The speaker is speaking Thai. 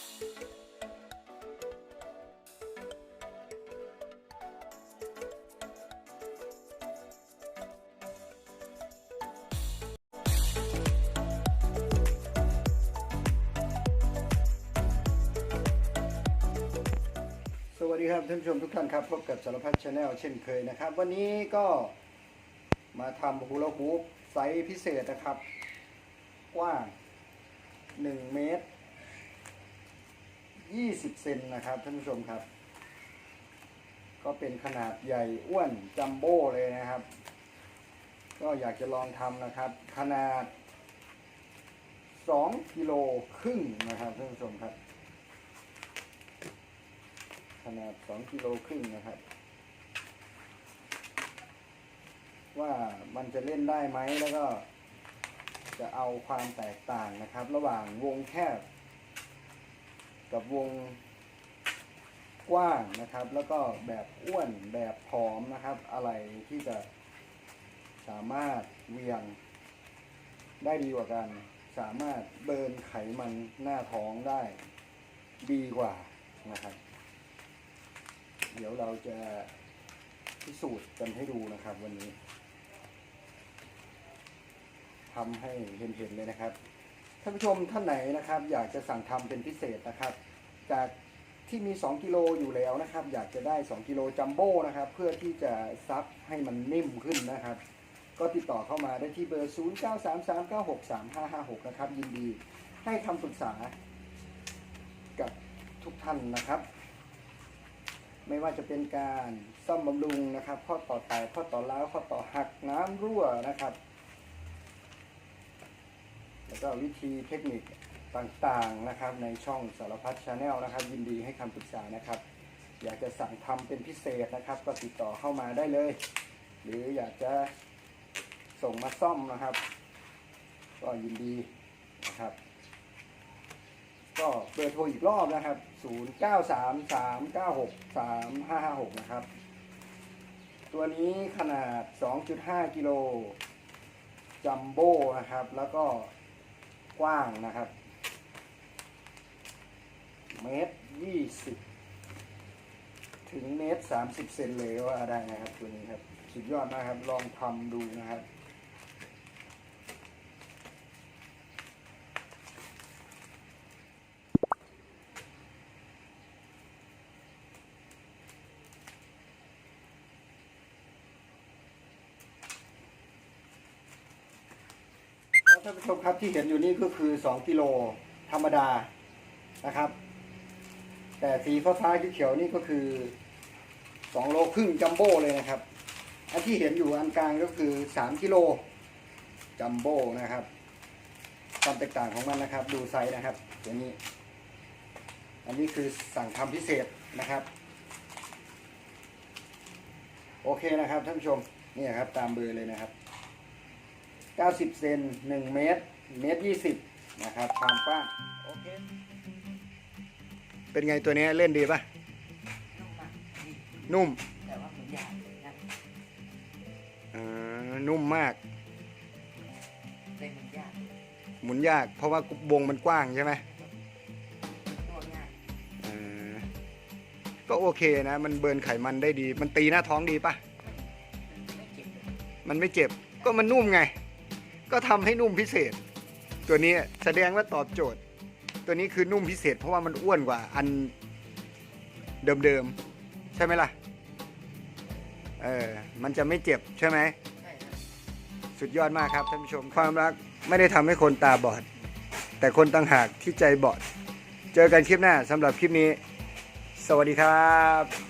สวัสดีครับท่านผู้ชมทุกท่านครับพบกับสารพัดชาแนลเช่นเคยนะครับ วันนี้ก็มาทำฮูลาฮูปไซส์พิเศษนะครับ กว้าง 1 เมตร 20 เซนนะครับท่านผู้ชมครับ ก็เป็นขนาดใหญ่อ้วนจัมโบ้เลยนะครับ ก็อยากจะลองทำนะครับ ขนาด 2กิโลครึ่งนะครับท่านผู้ชมครับ ขนาด 2กิโลครึ่งนะครับ ว่ามันจะเล่นได้ไหมแล้วก็จะเอาความแตกต่างนะครับ ระหว่างวงแคบ กับวงกว้างนะครับ แล้วก็แบบอ้วนแบบผอมนะครับ อะไรที่จะสามารถเวียงได้ดีกว่ากัน สามารถเบิร์นไขมันหน้าท้องได้ดีกว่านะครับ เดี๋ยวเราจะพิสูจน์กันให้ดูนะครับวันนี้ทำให้เห็นๆเลยนะครับ ท่านผู้ชมท่านไหนนะครับ อยากจะสั่งทำเป็นพิเศษนะครับ จากที่มี 2 กิโลอยู่แล้วนะครับ อยากจะได้ 2 กิโลจัมโบ้นะครับ เพื่อที่จะซับให้มันนิ่มขึ้นนะครับ ก็ติดต่อเข้ามาได้ที่เบอร์ 0933963556 นะครับ ยินดีให้คำปรึกษากับทุกท่านนะครับ ไม่ว่าจะเป็นการซ่อมบำรุงนะครับ ข้อต่อแตกข้อต่อร้าวข้อต่อหักน้ำรั่วนะครับ แล้วก็วิธีเทคนิคต่างๆนะครับในช่องสารพัดชาแนลนะครับ ยินดีให้คำปรึกษานะครับ อยากจะสั่งทำเป็นพิเศษนะครับ ก็ติดต่อเข้ามาได้เลย หรืออยากจะส่งมาซ่อมนะครับ ก็ยินดีนะครับ ก็เบอร์โทรอีกรอบนะครับ 0933963556 นะครับ ตัวนี้ขนาด 2.5 กิโลจัมโบ้นะครับ แล้วก็ กว้างนะครับ เมตร20ถึงเมตร30เซนเลยก็ว่าได้นะครับตัวนี้ครับ สุดยอดนะครับ ลองทำดูนะครับานผู้ชมครับที่เห็นอยู่นี่ก็คือ2กิโลธรรมดานะครับ แต่สีฟ้าๆเขียวนี่ก็คือ2โลครึ่งจัมโบ้เลยนะครับอันที่เห็นอยู่อันกลางก็คือ3กิโลจัมโบ้นะครับความแตกต่างของมันนะครับ ดูไซส์นะครับอย่างนี้ อันนี้คือสั่งทำพิเศษนะครับ โอเคนะครับท่านผู้ชมนี่ครับตามเบอร์เลยนะครับ 90 เซน1 เมตร เมตร 20 นะครับ ความกว้างโอเค เป็นไงตัวนี้เล่นดีป่ะนุ่มมากดีนุ่ม แต่ว่ามันยากนะเอ่อนุ่มมากเล่นมันยากหมุนยาก เพราะว่าวงมันกว้างใช่ไหมตัวง่ายเอ่อก็โอเคนะ มันเบิร์นไขมันได้ดี มันตีหน้าท้องดีป่ะไม่เจ็บเลยมันไม่เจ็บ ก็มันนุ่มไง ก็ทำให้นุ่มพิเศษ ตัวนี้แสดงว่าตอบโจทย์ ตัวนี้คือนุ่มพิเศษ เพราะว่ามันอ้วนกว่าอันเดิมๆ ใช่ไหมล่ะ เออ มันจะไม่เจ็บใช่ไหม สุดยอดมากครับท่านผู้ชม ความรักไม่ได้ทำให้คนตาบอด แต่คนต่างหากที่ใจบอด เจอกันคลิปหน้าสำหรับคลิปนี้ สวัสดีครับ